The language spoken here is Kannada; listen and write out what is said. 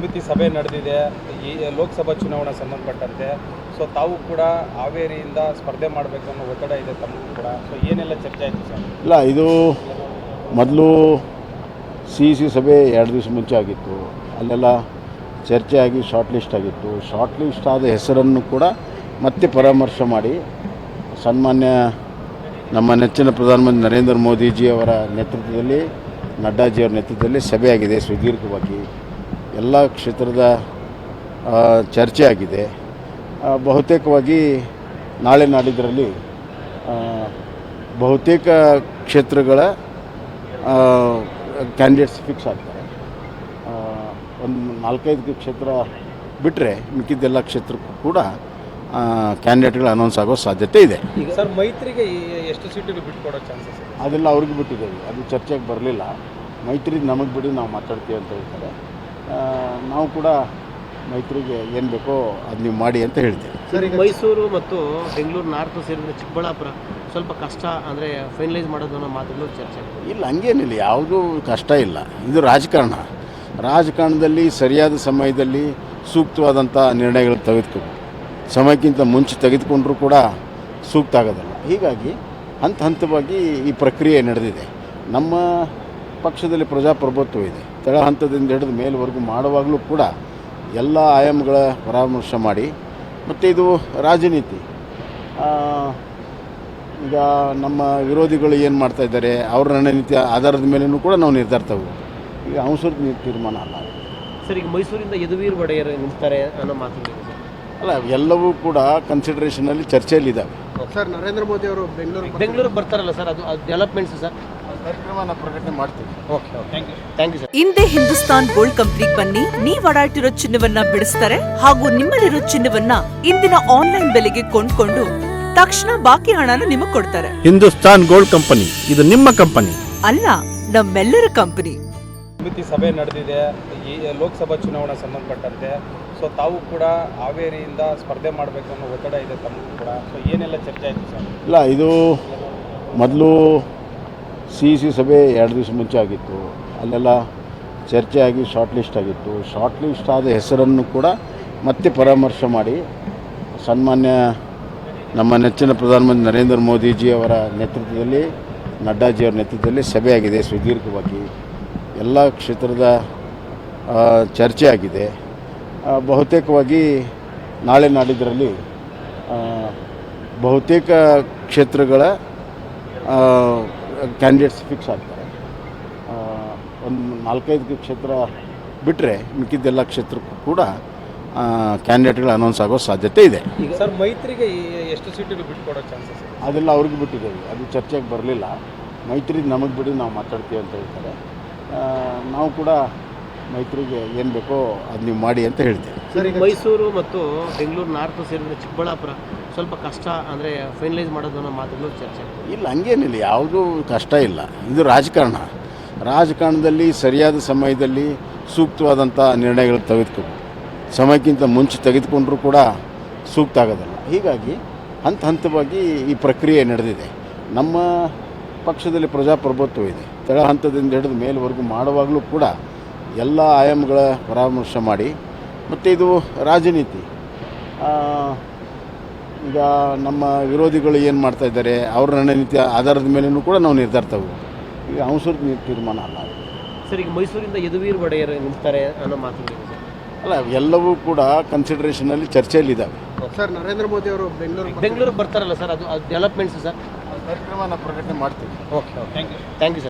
ಸಮಿತಿ ಸಭೆ ನಡೆದಿದೆ, ಈ ಲೋಕಸಭಾ ಚುನಾವಣೆ ಸಂಬಂಧಪಟ್ಟಂತೆ. ಸೊ ತಾವು ಕೂಡ ಹಾವೇರಿಯಿಂದ ಸ್ಪರ್ಧೆ ಮಾಡಬೇಕು ಅನ್ನೋ ಒತ್ತಡ ಇದೆ ತಮ್ಮ ಕೂಡ. ಸೊ ಏನೆಲ್ಲ ಚರ್ಚೆ ಆಯಿತು ಸರ್? ಇಲ್ಲ, ಇದು ಮೊದಲು ಸಿ ಸಿ ಸಭೆ ಎರಡು ದಿವಸ ಮುಂಚೆ ಆಗಿತ್ತು. ಅಲ್ಲೆಲ್ಲ ಚರ್ಚೆ ಆಗಿ ಶಾರ್ಟ್ ಲಿಸ್ಟ್ ಆಗಿತ್ತು. ಶಾರ್ಟ್ ಲಿಸ್ಟ್ ಆದ ಹೆಸರನ್ನು ಕೂಡ ಮತ್ತೆ ಪರಾಮರ್ಶೆ ಮಾಡಿ. ಸನ್ಮಾನ್ಯ ನಮ್ಮ ನೆಚ್ಚಿನ ಪ್ರಧಾನಮಂತ್ರಿ ನರೇಂದ್ರ ಮೋದಿಜಿಯವರ ನೇತೃತ್ವದಲ್ಲಿ, ನಡ್ಡಾಜಿಯವರ ನೇತೃತ್ವದಲ್ಲಿ ಸಭೆ ಆಗಿದೆ ಸುದೀರ್ಘವಾಗಿ. ಎಲ್ಲ ಕ್ಷೇತ್ರದ ಚರ್ಚೆ ಆಗಿದೆ. ಬಹುತೇಕವಾಗಿ ನಾಳೆ ನಾಡಿದ್ದರಲ್ಲಿ ಬಹುತೇಕ ಕ್ಷೇತ್ರಗಳ ಕ್ಯಾಂಡಿಡೇಟ್ಸ್ ಫಿಕ್ಸ್ ಆಗ್ತಾರೆ. ಒಂದು ನಾಲ್ಕೈದು ಕ್ಷೇತ್ರ ಬಿಟ್ಟರೆ ಮಿಕ್ಕಿದ್ದೆಲ್ಲ ಕ್ಷೇತ್ರಕ್ಕೂ ಕೂಡ ಕ್ಯಾಂಡಿಡೇಟ್ಗಳು ಅನೌನ್ಸ್ ಆಗೋ ಸಾಧ್ಯತೆ ಇದೆ. ಸರ್ ಮೈತ್ರಿಗೆ ಎಷ್ಟು ಸೀಟುಗಳು ಬಿಟ್ಕೊಡೋ ಚಾನ್ಸಸ್ ಅದೆಲ್ಲ ಅವ್ರಿಗೆ ಬಿಟ್ಟಿದ್ದೇವೆ. ಅದು ಚರ್ಚೆಗೆ ಬರಲಿಲ್ಲ. ಮೈತ್ರಿ ನಮಗೆ ಬಿಡಿ ನಾವು ಮಾತಾಡ್ತೀವಿ ಅಂತ ಹೇಳ್ತಾರೆ. ನಾವು ಕೂಡ ಮೈತ್ರಿಗೆ ಏನು ಬೇಕೋ ಅದು ನೀವು ಮಾಡಿ ಅಂತ ಹೇಳ್ತೀವಿ. ಸರ್ ಈಗ ಮೈಸೂರು ಮತ್ತು ಬೆಂಗಳೂರು ನಾರ್ತ್ ಸೇರಿದ್ರೆ ಚಿಕ್ಕಬಳ್ಳಾಪುರ ಸ್ವಲ್ಪ ಕಷ್ಟ ಅಂದರೆ ಫೈನಲೈಸ್ ಮಾಡೋದು ಅನ್ನೋ ಮಾತುಗಳು ಚರ್ಚೆ ಇಲ್ಲ ಹಂಗೇನಿಲ್ಲ. ಯಾವುದೂ ಕಷ್ಟ ಇಲ್ಲ. ಇದು ರಾಜಕಾರಣ. ರಾಜಕಾರಣದಲ್ಲಿ ಸರಿಯಾದ ಸಮಯದಲ್ಲಿ ಸೂಕ್ತವಾದಂಥ ನಿರ್ಣಯಗಳು ತೆಗೆದುಕೋಬೇಕು ಸಮಯಕ್ಕಿಂತ ಮುಂಚೆ ತೆಗೆದುಕೊಂಡ್ರೂ ಕೂಡ ಸೂಕ್ತ ಆಗೋದಲ್ಲ. ಹೀಗಾಗಿ ಹಂತ ಹಂತವಾಗಿ ಈ ಪ್ರಕ್ರಿಯೆ ನಡೆದಿದೆ. ನಮ್ಮ ಪಕ್ಷದಲ್ಲಿ ಪ್ರಜಾಪ್ರಭುತ್ವ ಇದೆ. ತಳ ಹಂತದಿಂದ ಹಿಡಿದು ಮೇಲ್ವರೆಗೂ ಮಾಡುವಾಗಲೂ ಕೂಡ ಎಲ್ಲ ಆಯಾಮಗಳ ಪರಾಮರ್ಶೆ ಮಾಡಿ ಮತ್ತು ಇದು ರಾಜನೀತಿ. ಈಗ ನಮ್ಮ ವಿರೋಧಿಗಳು ಏನು ಮಾಡ್ತಾ ಇದ್ದಾರೆ ಅವ್ರ ರಣನೀತಿ ಆಧಾರದ ಮೇಲೂ ಕೂಡ ನಾವು ನಿರ್ಧಾರ ತಗೋಬೋದು ಈಗ ಅವಸರದ ತೀರ್ಮಾನ ಅಲ್ಲ. ಸರ್ ಈಗ ಮೈಸೂರಿಂದ ಯದುವೀರ್ ಒಡೆಯರ್ ನಿಲ್ತಾರೆ ಅನ್ನೋ ಮಾತು ಅಲ್ಲ ಎಲ್ಲವೂ ಕೂಡ ಕನ್ಸಿಡರೇಷನಲ್ಲಿ ಚರ್ಚೆಯಲ್ಲಿದ್ದಾವೆ ಸರ್ ನರೇಂದ್ರ ಮೋದಿ ಅವರು ಬೆಂಗಳೂರು ಸರ್ ಬೆಂಗಳೂರಿಗೆ ಬರ್ತಾರಲ್ಲ ಸರ್ ಅದು ಡೆವಲಪ್ಮೆಂಟ್ಸ್ ಸರ್. ಕಾರ್ಯಕ್ರಮನ ಪ್ರಕಟಣೆ ಮಾಡ್ತೀವಿ. Okay okay thank you thank you sir ಹಿಂದೆ ಹಿಂದೂಸ್ತಾನ್ ಗೋಲ್ಡ್ ಕಂಪ್ನಿಗೆ ಬನ್ನಿ ನೀವು ಆಡಾಡ್ತಿರೋ ಚಿನ್ನವನ್ನ ಬಿಡಿಸ್ತಾರೆ ಹಾಗೂ ನಿಮ್ಮಲ್ಲಿರೋ ಚಿನ್ನವನ್ನ ಇಂದಿನ ಆನ್ಲೈನ್ ಬೆಲೆಗೆ ಕೊಂಡ್ಕೊಂಡು ತಕ್ಷಣ ಬಾಕಿ ಹಣನ ನಿಮಗೆ ಕೊಡ್ತಾರೆ. ಹಿಂದೂಸ್ತಾನ್ ಗೋಲ್ಡ್ ಕಂಪನಿ ಇದು ನಿಮ್ಮ ಕಂಪನಿ. ಅಲ್ಲ ನಮ್ಮೆಲ್ಲರ ಕಂಪನಿ. ಸಮಿತಿ ಸಭೆ ನಡೆದಿದೆ ಈ ಲೋಕಸಭಾ ಚುನಾವಣೆ ಸಂಬಂಧಪಟ್ಟಂತೆ. ಸೊ ತಾವು ಕೂಡ ಹಾವೇರಿಯಿಂದ ಸ್ಪರ್ಧೆ ಮಾಡಬೇಕು ಅನ್ನೋ ಒತ್ತಡ ಇದೆ ತಮಗೂ ಕೂಡ. ಸೊ ಏನೆಲ್ಲ ಚರ್ಚೆ ಆಯಿತು ಸರ್? ಇಲ್ಲ ಇದು ಮೊದಲು ಸಿ ಸಿ ಸಭೆ ಎರಡು ದಿವಸ ಮುಂಚೆ ಆಗಿತ್ತು. ಅಲ್ಲೆಲ್ಲ ಚರ್ಚೆ ಆಗಿ ಶಾರ್ಟ್ ಲಿಸ್ಟ್ ಆಗಿತ್ತು. ಶಾರ್ಟ್ ಲಿಸ್ಟ್ ಆದ ಹೆಸರನ್ನು ಕೂಡ ಮತ್ತೆ ಪರಾಮರ್ಶೆ ಮಾಡಿ ಸನ್ಮಾನ್ಯ ನಮ್ಮ ನೆಚ್ಚಿನ ಪ್ರಧಾನಮಂತ್ರಿ ನರೇಂದ್ರ ಮೋದಿಜಿಯವರ ನೇತೃತ್ವದಲ್ಲಿ, ನಡ್ಡಾಜಿಯವರ ನೇತೃತ್ವದಲ್ಲಿ ಸಭೆ ಆಗಿದೆ, ಸುದೀರ್ಘವಾಗಿ. ಎಲ್ಲ ಕ್ಷೇತ್ರದ ಚರ್ಚೆಯಾಗಿದೆ ಬಹುತೇಕವಾಗಿ ನಾಳೆ ನಾಡಿದ್ದರಲ್ಲಿ ಬಹುತೇಕ ಕ್ಷೇತ್ರಗಳ ಕ್ಯಾಂಡಿಡೇಟ್ಸ್ ಫಿಕ್ಸ್ ಆಗ್ತಾರೆ. ಒಂದು ನಾಲ್ಕೈದು ಕ್ಷೇತ್ರ ಬಿಟ್ಟರೆ ಮಿಕ್ಕಿದ್ದೆಲ್ಲ ಕ್ಷೇತ್ರಕ್ಕೂ ಕೂಡ ಕ್ಯಾಂಡಿಡೇಟ್ಗಳು ಅನೌನ್ಸ್ ಆಗೋ ಸಾಧ್ಯತೆ ಇದೆ. ಸರ್ ಮೈತ್ರಿಗೆ ಎಷ್ಟು ಸೀಟುಗಳು ಬಿಟ್ಕೊಡೋ ಚಾನ್ಸಸ್ ಅದೆಲ್ಲ ಅವ್ರಿಗೆ ಬಿಟ್ಟಿದ್ದೇವೆ. ಅದು ಚರ್ಚೆಗೆ ಬರಲಿಲ್ಲ. ಮೈತ್ರಿ ನಮಗೆ ಬಿಡಿ ನಾವು ಮಾತಾಡ್ತೀವಿ ಅಂತ ಹೇಳ್ತಾರೆ. ನಾವು ಕೂಡ ಮೈತ್ರಿಗೆ ಏನು ಬೇಕೋ ಅದು ನೀವು ಮಾಡಿ ಅಂತ ಹೇಳ್ತೀವಿ. ಸರ್ ಈಗ ಮೈಸೂರು ಮತ್ತು ಬೆಂಗಳೂರು ನಾರ್ತ್ ಸೇರಿದ್ರೆ ಚಿಕ್ಕಬಳ್ಳಾಪುರ ಸ್ವಲ್ಪ ಕಷ್ಟ ಅಂದರೆ ಫೈನಲೈಸ್ ಮಾಡೋದು ಅನ್ನೋ ಮಾತುಗಳು ಚರ್ಚೆ. ಇಲ್ಲ ಹಂಗೇನಿಲ್ಲ ಯಾವುದೂ ಕಷ್ಟ ಇಲ್ಲ. ಇದು ರಾಜಕಾರಣ. ರಾಜಕಾರಣದಲ್ಲಿ ಸರಿಯಾದ ಸಮಯದಲ್ಲಿ ಸೂಕ್ತವಾದಂಥ ನಿರ್ಣಯಗಳು ತೆಗೆದುಕೋಬೇಕು. ಸಮಯಕ್ಕಿಂತ ಮುಂಚೆ ತೆಗೆದುಕೊಂಡ್ರೂ ಕೂಡ ಸೂಕ್ತ ಆಗೋದಲ್ಲ. ಹೀಗಾಗಿ ಹಂತ ಹಂತವಾಗಿ ಈ ಪ್ರಕ್ರಿಯೆ ನಡೆದಿದೆ. ನಮ್ಮ ಪಕ್ಷದಲ್ಲಿ ಪ್ರಜಾಪ್ರಭುತ್ವ ಇದೆ. ತಳ ಹಂತದಿಂದ ಹಿಡಿದು ಮೇಲ್ವರೆಗೂ ಮಾಡುವಾಗಲೂ ಕೂಡ ಎಲ್ಲ ಆಯಾಮಗಳ ಪರಾಮರ್ಶೆ ಮಾಡಿ ಮತ್ತು ಇದು ರಾಜನೀತಿ. ಈಗ ನಮ್ಮ ವಿರೋಧಿಗಳು ಏನು ಮಾಡ್ತಾ ಇದ್ದಾರೆ ಅವ್ರ ರಣನೀತಿ ಆಧಾರದ ಮೇಲೂ ಕೂಡ ನಾವು ನಿರ್ಧಾರ ತಗೋ ಈಗ ಅವಸರದ ತೀರ್ಮಾನ ಅಲ್ಲ ಸರ್ ಈಗ ಮೈಸೂರಿಂದ ಯದುವೀರ್ ಒಡೆಯರ್ ನಿಲ್ತಾರೆ ಅನ್ನೋ ಮಾತು ಅಲ್ಲ ಎಲ್ಲವೂ ಕೂಡ ಕನ್ಸಿಡರೇಷನಲ್ಲಿ ಚರ್ಚೆಯಲ್ಲಿದ್ದಾವೆ ಸರ್ ನರೇಂದ್ರ ಮೋದಿ ಅವರು ಬೆಂಗಳೂರು ಬೆಂಗಳೂರಿಗೆ ಬರ್ತಾರಲ್ಲ ಸರ್ ಅದು ಅದು ಡೆವಲಪ್ಮೆಂಟ್ಸ್ ಸರ್? ಕಾರ್ಯಕ್ರಮನ ಪ್ರಕಟಣೆ ಮಾಡ್ತೀವಿ. Okay okay thank you thank you sir